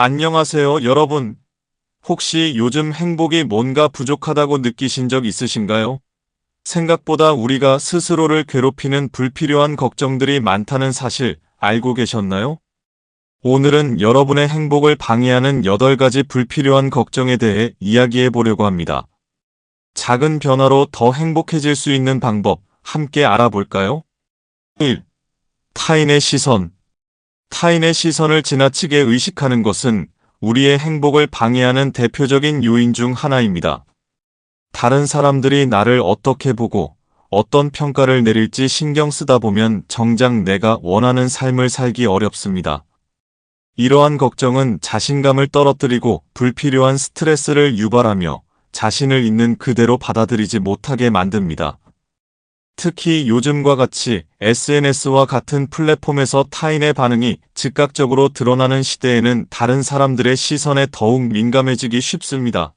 안녕하세요, 여러분. 혹시 요즘 행복이 뭔가 부족하다고 느끼신 적 있으신가요? 생각보다 우리가 스스로를 괴롭히는 불필요한 걱정들이 많다는 사실 알고 계셨나요? 오늘은 여러분의 행복을 방해하는 8가지 불필요한 걱정에 대해 이야기해 보려고 합니다. 작은 변화로 더 행복해질 수 있는 방법 함께 알아볼까요? 1. 타인의 시선. 타인의 시선을 지나치게 의식하는 것은 우리의 행복을 방해하는 대표적인 요인 중 하나입니다. 다른 사람들이 나를 어떻게 보고 어떤 평가를 내릴지 신경 쓰다 보면 정작 내가 원하는 삶을 살기 어렵습니다. 이러한 걱정은 자신감을 떨어뜨리고 불필요한 스트레스를 유발하며 자신을 있는 그대로 받아들이지 못하게 만듭니다. 특히 요즘과 같이 SNS와 같은 플랫폼에서 타인의 반응이 즉각적으로 드러나는 시대에는 다른 사람들의 시선에 더욱 민감해지기 쉽습니다.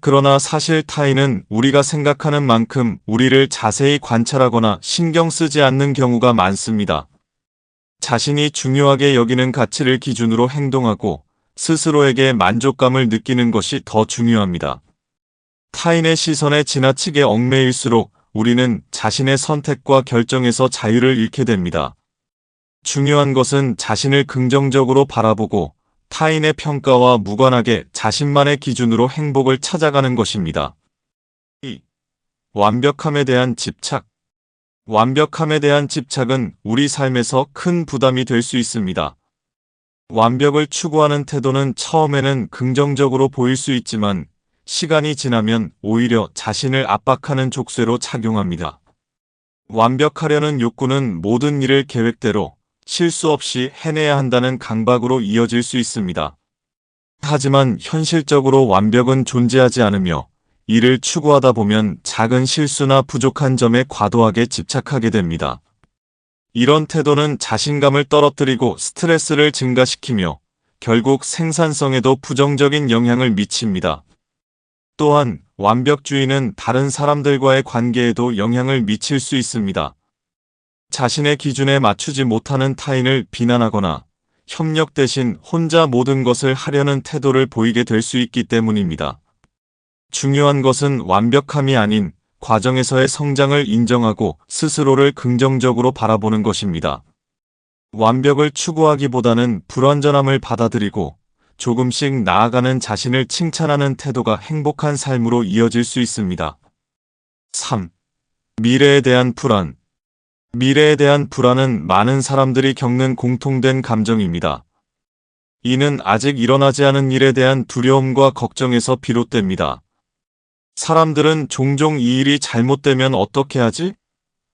그러나 사실 타인은 우리가 생각하는 만큼 우리를 자세히 관찰하거나 신경 쓰지 않는 경우가 많습니다. 자신이 중요하게 여기는 가치를 기준으로 행동하고 스스로에게 만족감을 느끼는 것이 더 중요합니다. 타인의 시선에 지나치게 얽매일수록 우리는 자신의 선택과 결정에서 자유를 잃게 됩니다. 중요한 것은 자신을 긍정적으로 바라보고 타인의 평가와 무관하게 자신만의 기준으로 행복을 찾아가는 것입니다. 2. 완벽함에 대한 집착. 완벽함에 대한 집착은 우리 삶에서 큰 부담이 될 수 있습니다. 완벽을 추구하는 태도는 처음에는 긍정적으로 보일 수 있지만 시간이 지나면 오히려 자신을 압박하는 족쇄로 작용합니다. 완벽하려는 욕구는 모든 일을 계획대로 실수 없이 해내야 한다는 강박으로 이어질 수 있습니다. 하지만 현실적으로 완벽은 존재하지 않으며 이를 추구하다 보면 작은 실수나 부족한 점에 과도하게 집착하게 됩니다. 이런 태도는 자신감을 떨어뜨리고 스트레스를 증가시키며 결국 생산성에도 부정적인 영향을 미칩니다. 또한 완벽주의는 다른 사람들과의 관계에도 영향을 미칠 수 있습니다. 자신의 기준에 맞추지 못하는 타인을 비난하거나 협력 대신 혼자 모든 것을 하려는 태도를 보이게 될 수 있기 때문입니다. 중요한 것은 완벽함이 아닌 과정에서의 성장을 인정하고 스스로를 긍정적으로 바라보는 것입니다. 완벽을 추구하기보다는 불완전함을 받아들이고 조금씩 나아가는 자신을 칭찬하는 태도가 행복한 삶으로 이어질 수 있습니다. 3. 미래에 대한 불안. 미래에 대한 불안은 많은 사람들이 겪는 공통된 감정입니다. 이는 아직 일어나지 않은 일에 대한 두려움과 걱정에서 비롯됩니다. 사람들은 종종 이 일이 잘못되면 어떻게 하지?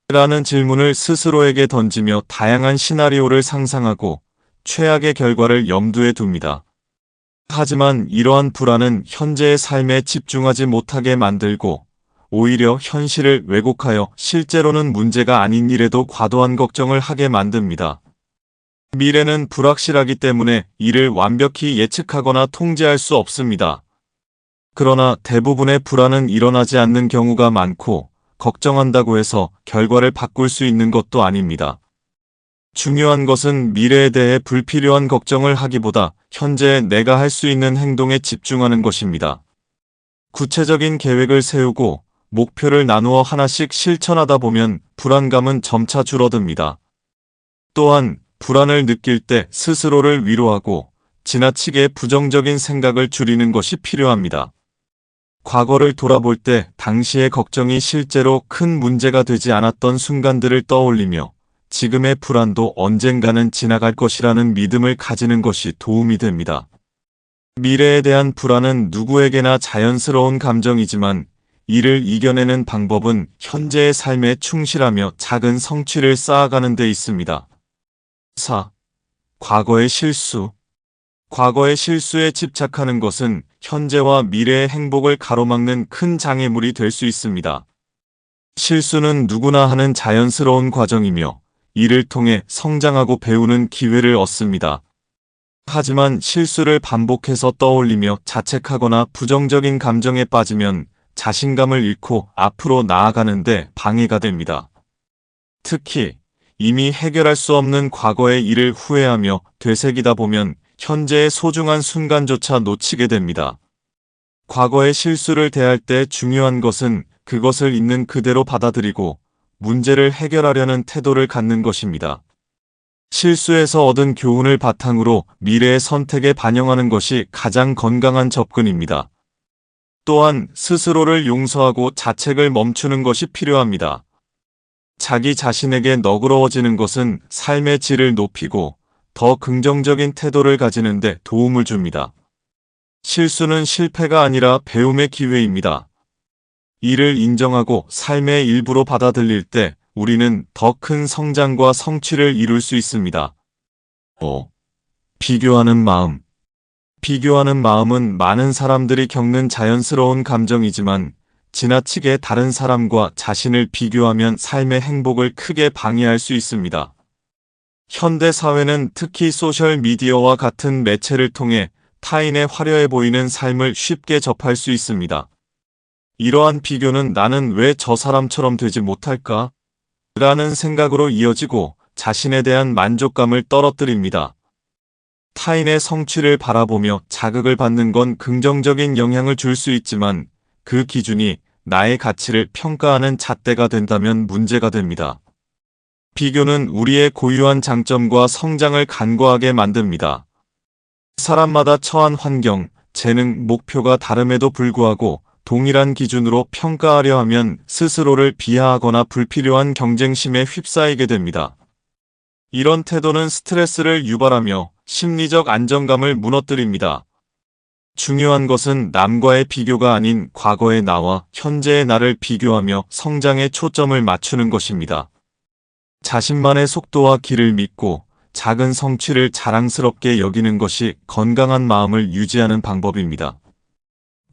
라는 질문을 스스로에게 던지며 다양한 시나리오를 상상하고 최악의 결과를 염두에 둡니다. 하지만 이러한 불안은 현재의 삶에 집중하지 못하게 만들고 오히려 현실을 왜곡하여 실제로는 문제가 아닌 일에도 과도한 걱정을 하게 만듭니다. 미래는 불확실하기 때문에 이를 완벽히 예측하거나 통제할 수 없습니다. 그러나 대부분의 불안은 일어나지 않는 경우가 많고 걱정한다고 해서 결과를 바꿀 수 있는 것도 아닙니다. 중요한 것은 미래에 대해 불필요한 걱정을 하기보다 현재 내가 할 수 있는 행동에 집중하는 것입니다. 구체적인 계획을 세우고 목표를 나누어 하나씩 실천하다 보면 불안감은 점차 줄어듭니다. 또한 불안을 느낄 때 스스로를 위로하고 지나치게 부정적인 생각을 줄이는 것이 필요합니다. 과거를 돌아볼 때 당시의 걱정이 실제로 큰 문제가 되지 않았던 순간들을 떠올리며 지금의 불안도 언젠가는 지나갈 것이라는 믿음을 가지는 것이 도움이 됩니다. 미래에 대한 불안은 누구에게나 자연스러운 감정이지만 이를 이겨내는 방법은 현재의 삶에 충실하며 작은 성취를 쌓아가는 데 있습니다. 4. 과거의 실수 과거의 실수에 집착하는 것은 현재와 미래의 행복을 가로막는 큰 장애물이 될 수 있습니다. 실수는 누구나 하는 자연스러운 과정이며 이를 통해 성장하고 배우는 기회를 얻습니다. 하지만 실수를 반복해서 떠올리며 자책하거나 부정적인 감정에 빠지면 자신감을 잃고 앞으로 나아가는데 방해가 됩니다. 특히 이미 해결할 수 없는 과거의 일을 후회하며 되새기다 보면 현재의 소중한 순간조차 놓치게 됩니다. 과거의 실수를 대할 때 중요한 것은 그것을 있는 그대로 받아들이고 문제를 해결하려는 태도를 갖는 것입니다. 실수에서 얻은 교훈을 바탕으로 미래의 선택에 반영하는 것이 가장 건강한 접근입니다. 또한 스스로를 용서하고 자책을 멈추는 것이 필요합니다. 자기 자신에게 너그러워지는 것은 삶의 질을 높이고 더 긍정적인 태도를 가지는데 도움을 줍니다. 실수는 실패가 아니라 배움의 기회입니다. 이를 인정하고 삶의 일부로 받아들일 때 우리는 더 큰 성장과 성취를 이룰 수 있습니다. 5. 비교하는 마음. 비교하는 마음은 많은 사람들이 겪는 자연스러운 감정이지만 지나치게 다른 사람과 자신을 비교하면 삶의 행복을 크게 방해할 수 있습니다. 현대 사회는 특히 소셜 미디어와 같은 매체를 통해 타인의 화려해 보이는 삶을 쉽게 접할 수 있습니다. 이러한 비교는 나는 왜 저 사람처럼 되지 못할까? 라는 생각으로 이어지고 자신에 대한 만족감을 떨어뜨립니다. 타인의 성취를 바라보며 자극을 받는 건 긍정적인 영향을 줄 수 있지만 그 기준이 나의 가치를 평가하는 잣대가 된다면 문제가 됩니다. 비교는 우리의 고유한 장점과 성장을 간과하게 만듭니다. 사람마다 처한 환경, 재능, 목표가 다름에도 불구하고 동일한 기준으로 평가하려 하면 스스로를 비하하거나 불필요한 경쟁심에 휩싸이게 됩니다. 이런 태도는 스트레스를 유발하며 심리적 안정감을 무너뜨립니다. 중요한 것은 남과의 비교가 아닌 과거의 나와 현재의 나를 비교하며 성장에 초점을 맞추는 것입니다. 자신만의 속도와 길을 믿고 작은 성취를 자랑스럽게 여기는 것이 건강한 마음을 유지하는 방법입니다.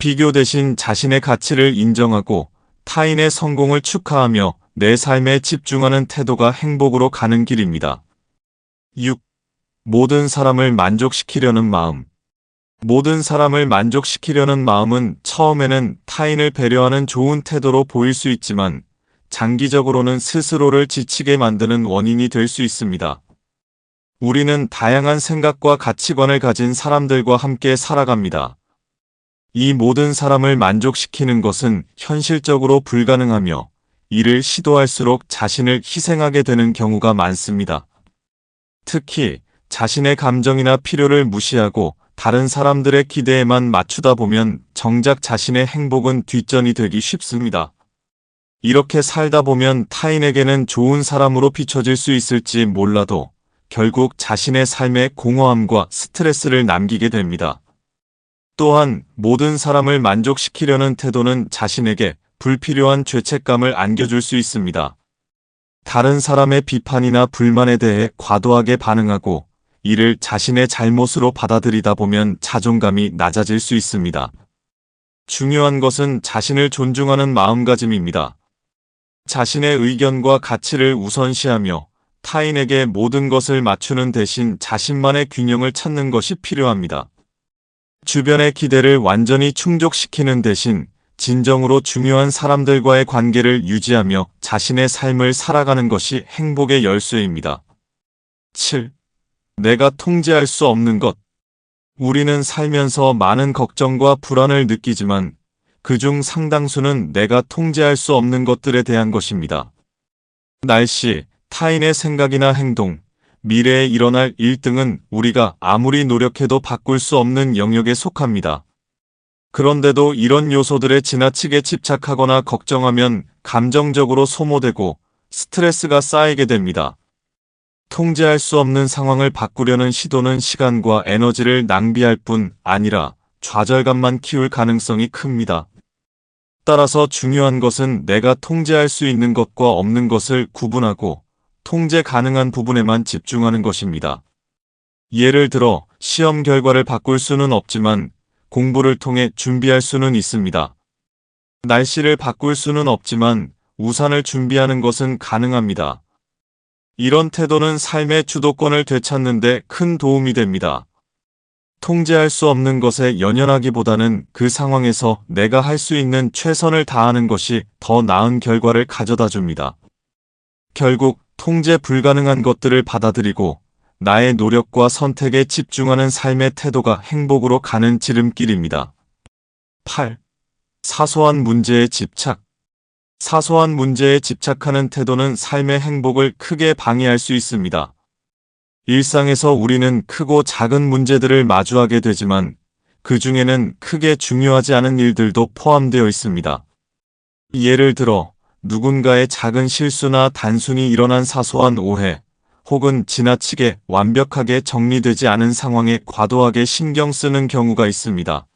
비교 대신 자신의 가치를 인정하고 타인의 성공을 축하하며 내 삶에 집중하는 태도가 행복으로 가는 길입니다. 6. 모든 사람을 만족시키려는 마음. 모든 사람을 만족시키려는 마음은 처음에는 타인을 배려하는 좋은 태도로 보일 수 있지만 장기적으로는 스스로를 지치게 만드는 원인이 될 수 있습니다. 우리는 다양한 생각과 가치관을 가진 사람들과 함께 살아갑니다. 이 모든 사람을 만족시키는 것은 현실적으로 불가능하며 이를 시도할수록 자신을 희생하게 되는 경우가 많습니다. 특히 자신의 감정이나 필요를 무시하고 다른 사람들의 기대에만 맞추다 보면 정작 자신의 행복은 뒷전이 되기 쉽습니다. 이렇게 살다 보면 타인에게는 좋은 사람으로 비춰질 수 있을지 몰라도 결국 자신의 삶에 공허함과 스트레스를 남기게 됩니다. 또한 모든 사람을 만족시키려는 태도는 자신에게 불필요한 죄책감을 안겨줄 수 있습니다. 다른 사람의 비판이나 불만에 대해 과도하게 반응하고 이를 자신의 잘못으로 받아들이다 보면 자존감이 낮아질 수 있습니다. 중요한 것은 자신을 존중하는 마음가짐입니다. 자신의 의견과 가치를 우선시하며 타인에게 모든 것을 맞추는 대신 자신만의 균형을 찾는 것이 필요합니다. 주변의 기대를 완전히 충족시키는 대신 진정으로 중요한 사람들과의 관계를 유지하며 자신의 삶을 살아가는 것이 행복의 열쇠입니다. 7. 내가 통제할 수 없는 것. 우리는 살면서 많은 걱정과 불안을 느끼지만 그중 상당수는 내가 통제할 수 없는 것들에 대한 것입니다. 날씨, 타인의 생각이나 행동, 미래에 일어날 일 등은 우리가 아무리 노력해도 바꿀 수 없는 영역에 속합니다. 그런데도 이런 요소들에 지나치게 집착하거나 걱정하면 감정적으로 소모되고 스트레스가 쌓이게 됩니다. 통제할 수 없는 상황을 바꾸려는 시도는 시간과 에너지를 낭비할 뿐 아니라 좌절감만 키울 가능성이 큽니다. 따라서 중요한 것은 내가 통제할 수 있는 것과 없는 것을 구분하고 통제 가능한 부분에만 집중하는 것입니다. 예를 들어 시험 결과를 바꿀 수는 없지만 공부를 통해 준비할 수는 있습니다. 날씨를 바꿀 수는 없지만 우산을 준비하는 것은 가능합니다. 이런 태도는 삶의 주도권을 되찾는데 큰 도움이 됩니다. 통제할 수 없는 것에 연연하기보다는 그 상황에서 내가 할 수 있는 최선을 다하는 것이 더 나은 결과를 가져다 줍니다. 결국 통제 불가능한 것들을 받아들이고 나의 노력과 선택에 집중하는 삶의 태도가 행복으로 가는 지름길입니다. 8. 사소한 문제에 집착. 사소한 문제에 집착하는 태도는 삶의 행복을 크게 방해할 수 있습니다. 일상에서 우리는 크고 작은 문제들을 마주하게 되지만 그 중에는 크게 중요하지 않은 일들도 포함되어 있습니다. 예를 들어 누군가의 작은 실수나 단순히 일어난 사소한 오해, 혹은 지나치게 완벽하게 정리되지 않은 상황에 과도하게 신경 쓰는 경우가 있습니다.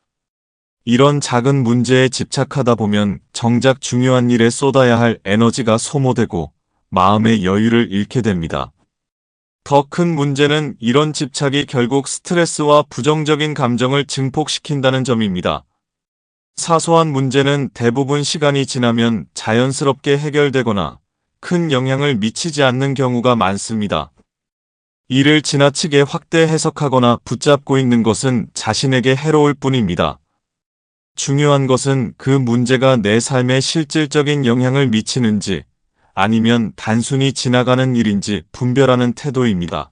이런 작은 문제에 집착하다 보면 정작 중요한 일에 쏟아야 할 에너지가 소모되고 마음의 여유를 잃게 됩니다. 더 큰 문제는 이런 집착이 결국 스트레스와 부정적인 감정을 증폭시킨다는 점입니다. 사소한 문제는 대부분 시간이 지나면 자연스럽게 해결되거나 큰 영향을 미치지 않는 경우가 많습니다. 이를 지나치게 확대 해석하거나 붙잡고 있는 것은 자신에게 해로울 뿐입니다. 중요한 것은 그 문제가 내 삶에 실질적인 영향을 미치는지 아니면 단순히 지나가는 일인지 분별하는 태도입니다.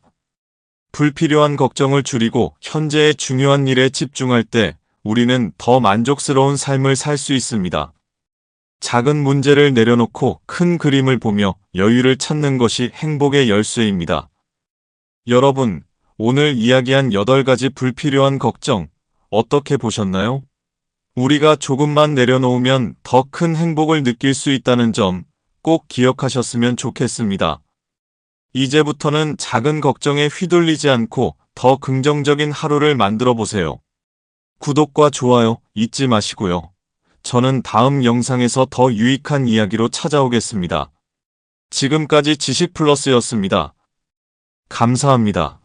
불필요한 걱정을 줄이고 현재의 중요한 일에 집중할 때 우리는 더 만족스러운 삶을 살 수 있습니다. 작은 문제를 내려놓고 큰 그림을 보며 여유를 찾는 것이 행복의 열쇠입니다. 여러분, 오늘 이야기한 8가지 불필요한 걱정 어떻게 보셨나요? 우리가 조금만 내려놓으면 더 큰 행복을 느낄 수 있다는 점 꼭 기억하셨으면 좋겠습니다. 이제부터는 작은 걱정에 휘둘리지 않고 더 긍정적인 하루를 만들어 보세요. 구독과 좋아요 잊지 마시고요. 저는 다음 영상에서 더 유익한 이야기로 찾아오겠습니다. 지금까지 지식플러스였습니다. 감사합니다.